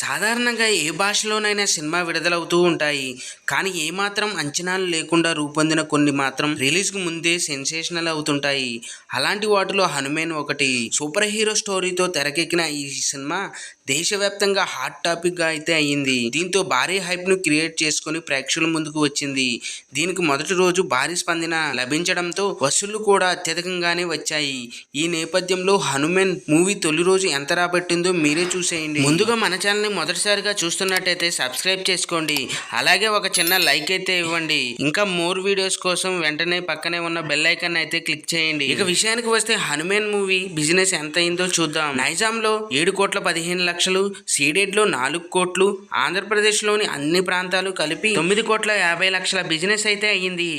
సాధారణంగా ఏ భాషలోనైనా సినిమా విడుదలవుతూ ఉంటాయి. కానీ ఏమాత్రం అంచనాలు లేకుండా రూపొందిన కొన్ని మాత్రం రిలీజ్కి ముందే సెన్సేషనల్ అవుతుంటాయి. అలాంటి వాటిలో హనుమాన్ ఒకటి. సూపర్ హీరో స్టోరీతో తెరకెక్కిన ఈ సినిమా దేశవ్యాప్తంగా హాట్ టాపిక్గా అయితే అయ్యింది దీంతో భారీ హైప్ను క్రియేట్ చేసుకుని ప్రేక్షకుల ముందుకు వచ్చింది. దీనికి మొదటి రోజు భారీ స్పందన లభించడంతో వసూళ్ళు కూడా అత్యధికంగానే వచ్చాయి. ఈ నేపథ్యంలో హనుమాన్ మూవీ తొలి రోజు ఎంత రాబట్టిందో మీరే చూసేయండి. ముందుగా మన ఛానల్ని మొదటిసారిగా చూస్తున్నట్టయితే సబ్స్క్రైబ్ చేసుకోండి. అలాగే ఒక చిన్న లైక్ అయితే ఇవ్వండి. ఇంకా మోర్ వీడియోస్ కోసం వెంటనే పక్కనే ఉన్న బెల్ ఐకాన్ అయితే క్లిక్ చేయండి. ఇక విషయానికి వస్తే హనుమాన్ మూవీ బిజినెస్ ఎంత అయిందో చూద్దాం. నైజాంలో ఏడు కోట్ల పదిహేను లక్షలు సీడెడ్లో నాలుగు కోట్లు ఆంధ్రప్రదేశ్లోని అన్ని ప్రాంతాలు కలిపి తొమ్మిది కోట్ల యాభై లక్షల బిజినెస్ అయితే అయ్యింది.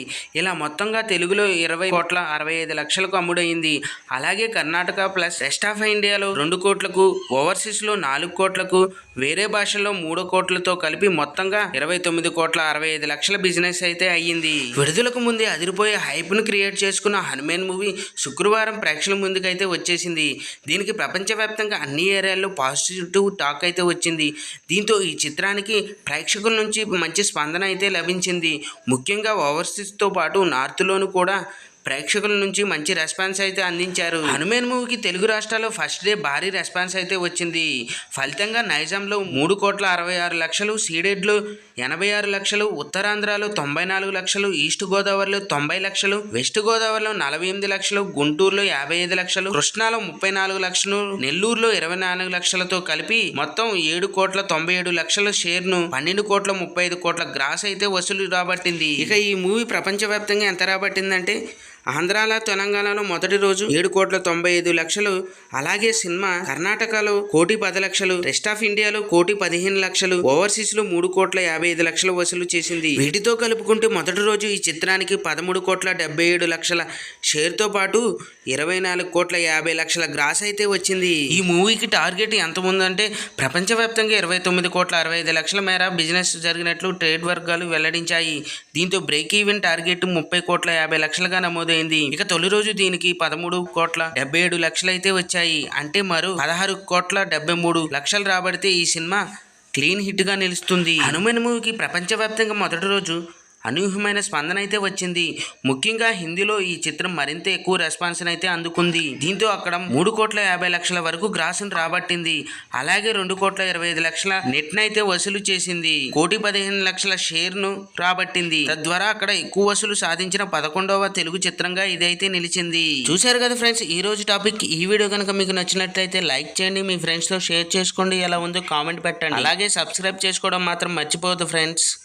ఇలా మొత్తంగా తెలుగులో ఇరవై కోట్ల అరవై ఐదు లక్షలకు అమ్ముడయింది. అలాగే కర్ణాటక ప్లస్ రెస్ట్ ఆఫ్ ఇండియాలో రెండు కోట్లకు ఓవర్సీస్లో నాలుగు కోట్లకు వేరే భాషల్లో మూడు కోట్లతో కలిపి మొత్తంగా ఇరవై తొమ్మిది కోట్ల అరవై ఐదు లక్షల బిజినెస్ అయితే అయ్యింది. విడుదలకు ముందే అదిరిపోయే హైప్ను క్రియేట్ చేసుకున్న హనుమాన్ మూవీ శుక్రవారం ప్రేక్షకుల ముందుకైతే వచ్చేసింది. దీనికి ప్రపంచవ్యాప్తంగా అన్ని ఏరియాల్లో పాజిటివ్ టాక్ అయితే వచ్చింది. దీంతో ఈ చిత్రానికి ప్రేక్షకుల నుంచి మంచి స్పందన అయితే లభించింది. ముఖ్యంగా ఓవర్సీస్తో పాటు నార్త్లోను కూడా ప్రేక్షకుల నుంచి మంచి రెస్పాన్స్ అయితే అందించారు. హనుమాన్ మూవీకి తెలుగు రాష్ట్రాల్లో ఫస్ట్ డే భారీ రెస్పాన్స్ అయితే వచ్చింది. ఫలితంగా నైజాంలో మూడు కోట్ల అరవై ఆరు లక్షలు సీడెడ్లో ఎనభై ఆరు లక్షలు ఉత్తరాంధ్రలో తొంభై నాలుగు లక్షలు ఈస్ట్ గోదావరిలో తొంభై లక్షలు వెస్ట్ గోదావరిలో నలభై ఎనిమిది లక్షలు గుంటూరులో యాభై ఐదు లక్షలు కృష్ణాలో ముప్పై నాలుగు లక్షలు నెల్లూరులో ఇరవై నాలుగు లక్షలతో కలిపి మొత్తం ఏడు కోట్ల తొంభై ఏడు లక్షల షేర్ను పన్నెండు కోట్ల ముప్పై ఐదు కోట్ల గ్రాస్ అయితే వసూలు రాబట్టింది. ఇక ఈ మూవీ ప్రపంచవ్యాప్తంగా ఎంత రాబట్టిందంటే ఆంధ్రాల తెలంగాణలో మొదటి రోజు ఏడు కోట్ల తొంభై ఐదు లక్షలు. అలాగే సినిమా కర్ణాటకలో కోటి పది లక్షలు రెస్ట్ ఆఫ్ ఇండియాలో కోటి పదిహేను లక్షలు ఓవర్సీస్లో మూడు కోట్ల యాభై ఐదు లక్షలు వసూలు చేసింది. వీటితో కలుపుకుంటే మొదటి రోజు ఈ చిత్రానికి పదమూడు కోట్ల డెబ్బై ఏడు లక్షల షేర్తో పాటు ఇరవై నాలుగు కోట్ల యాభై లక్షల గ్రాస్ అయితే వచ్చింది. ఈ మూవీకి టార్గెట్ ఎంత ఉందంటే ప్రపంచవ్యాప్తంగా ఇరవై తొమ్మిది కోట్ల అరవై ఐదు లక్షల మేర బిజినెస్ జరిగినట్లు ట్రేడ్ వర్గాలు వెల్లడించాయి. దీంతో బ్రేక్ ఈవెన్ టార్గెట్ ముప్పై కోట్ల యాభై లక్షలుగా నమోదు నమోదైంది ఇక తొలి రోజు దీనికి పదమూడు కోట్ల డెబ్బై ఏడు లక్షలైతే వచ్చాయి. అంటే మరో పదహారు కోట్ల డెబ్బై మూడు లక్షలు రాబడితే ఈ సినిమా క్లీన్ హిట్గా నిలుస్తుంది. హనుమాన్ మూవీకి ప్రపంచవ్యాప్తంగా మొదటి రోజు అనూహ్యమైన స్పందన అయితే వచ్చింది. ముఖ్యంగా హిందీలో ఈ చిత్రం మరింత ఎక్కువ రెస్పాన్స్ అయితే అందుకుంది. దీంతో అక్కడ మూడు కోట్ల యాభై లక్షల వరకు గ్రాసును రాబట్టింది. అలాగే రెండు కోట్ల ఇరవై ఐదు లక్షల నెట్ వసూలు చేసింది. కోటి పదిహేను లక్షల షేర్ను రాబట్టింది. తద్వారా అక్కడ ఎక్కువ వసూలు సాధించిన పదకొండవ తెలుగు చిత్రంగా ఇదైతే నిలిచింది. చూశారు కదా ఫ్రెండ్స్ ఈ రోజు టాపిక్ ఈ వీడియో కనుక మీకు నచ్చినట్లయితే లైక్ చేయండి. మీ ఫ్రెండ్స్తో షేర్ చేసుకోండి. ఎలా ఉందో కామెంట్ పెట్టండి. అలాగే సబ్స్క్రైబ్ చేసుకోవడం మాత్రం మర్చిపోవద్దు ఫ్రెండ్స్